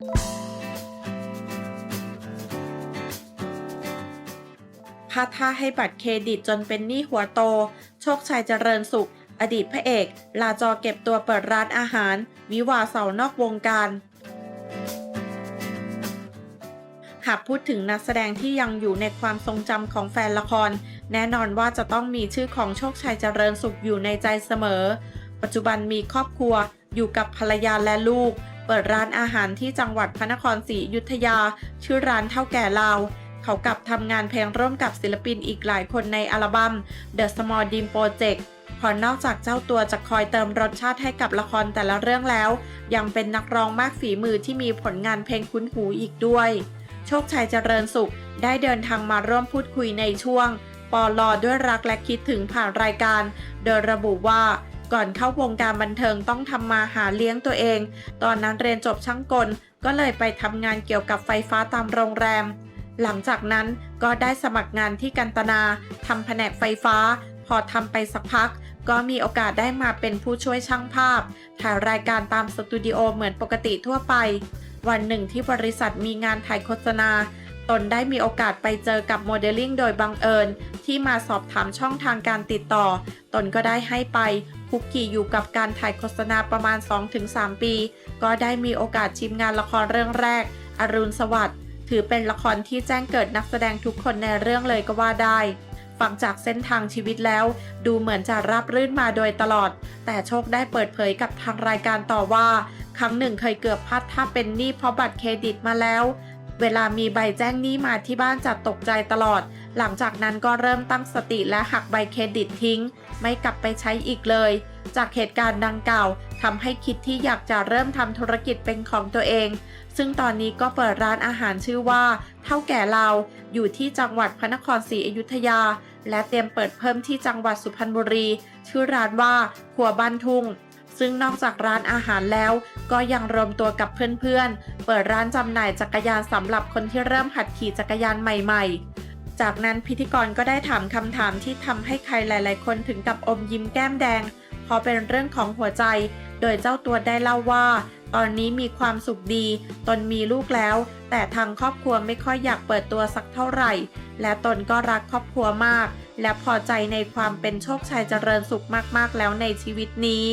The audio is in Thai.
พาท่าให้บัตรเครดิตจนเป็นหนี้หัวโต โชคชัยเจริญสุข อดีตพระเอก ลาจอเก็บตัวเปิดร้านอาหาร วิวาเสานอกวงการ หากพูดถึงนักแสดงที่ยังอยู่ในความทรงจำของแฟนละคร แน่นอนว่าจะต้องมีชื่อของโชคชัยเจริญสุขอยู่ในใจเสมอ ปัจจุบันมีครอบครัวอยู่กับภรรยาและลูก เปิดร้านอาหารที่จังหวัดพระนครศรีอยุธยา ชื่อร้านเท่าแก่ลาวเขากับทำงานเพลงร่วมกับศิลปินอีกหลายคนในอัลบั้ม The Small Dream Project พอนอกจากเจ้าตัวจะคอยเติมรสชาติให้กับละครแต่ละเรื่องแล้ว ยังเป็นนักร้องมากฝีมือที่มีผลงานเพลงคุ้นหูอีกด้วย โชคชัยเจริญสุข ได้เดินทางมาร่วมพูดคุยในช่วง ปอลอด้วยรักและคิดถึงผ่านรายการ โดยระบุว่า ก่อนเข้าวงการบันเทิงต้องทำมาหาเลี้ยงตัวเอง ตอนนั้นเรียนจบช่างกล ก็เลยไปทำงานเกี่ยวกับไฟฟ้าตามโรงแรม หลังจากนั้นก็ได้สมัครงานที่กันตนาทำแผนกไฟฟ้า พอทำไปสักพัก ก็มีโอกาสได้มาเป็นผู้ช่วยช่างภาพ ถ่ายรายการตามสตูดิโอเหมือนปกติทั่วไป วันหนึ่งที่บริษัทมีงานถ่ายโฆษณาตนได้มีโอกาสไปเจอกับโมเดลลิ่งโดยบังเอิญ ที่มาสอบถามช่องทางการติดต่อ ตนก็ได้ให้ไป คุกกี้อยู่กับการถ่ายโฆษณาประมาณ 2-3 ปี ก็ได้มีโอกาสชิมงานละครเรื่องแรก อรุณสวัสดิ์ถือเป็นละครที่แจ้งเกิดนักแสดงทุกคนในเรื่องเลยก็ว่าได้ฟังจากเส้นทางชีวิตแล้ว ดูเหมือนจะราบรื่นมาโดยตลอด แต่โชคได้เปิดเผยกับทางรายการต่อว่า ครั้งหนึ่งเคยเกือบพลาดถ้าเป็นหนี้เพราะบัตรเครดิตมาแล้ว เวลามีใบแจ้งหนี้มาที่บ้านจะตกใจตลอด หลังจากนั้นก็เริ่มตั้งสติและหักใบเครดิตทิ้ง ไม่กลับไปใช้อีกเลย จากเหตุการณ์ดังกล่าวทำให้คิดที่อยากจะเริ่มทำธุรกิจเป็นของตัวเอง ซึ่งตอนนี้ก็เปิดร้านอาหารชื่อว่า เท่าแก่เรา อยู่ที่จังหวัดพระนครศรีอยุธยา และเตรียมเปิดเพิ่มที่จังหวัดสุพรรณบุรี ชื่อร้านว่าครัวบ้านทุ่งซึ่งนอกจากร้านอาหารแล้ว ก็ยังรวมตัวกับเพื่อนๆ เปิดร้านจำหน่ายจักรยานสำหรับคนที่เริ่มหัดขี่จักรยานใหม่ๆ จากนั้นพิธีกรก็ได้ถามคำถามที่ทำให้ใครหลายๆ คนถึงกับอมยิ้มแก้มแดงเพราะเป็นเรื่องของหัวใจ โดยเจ้าตัวได้เล่าว่า ตอนนี้มีความสุขดี ตนมีลูกแล้ว แต่ทางครอบครัวไม่ค่อยอยากเปิดตัวสักเท่าไหร่ และตนก็รักครอบครัวมาก และพอใจในความเป็นโชคชัยเจริญสุขมากๆแล้วในชีวิตนี้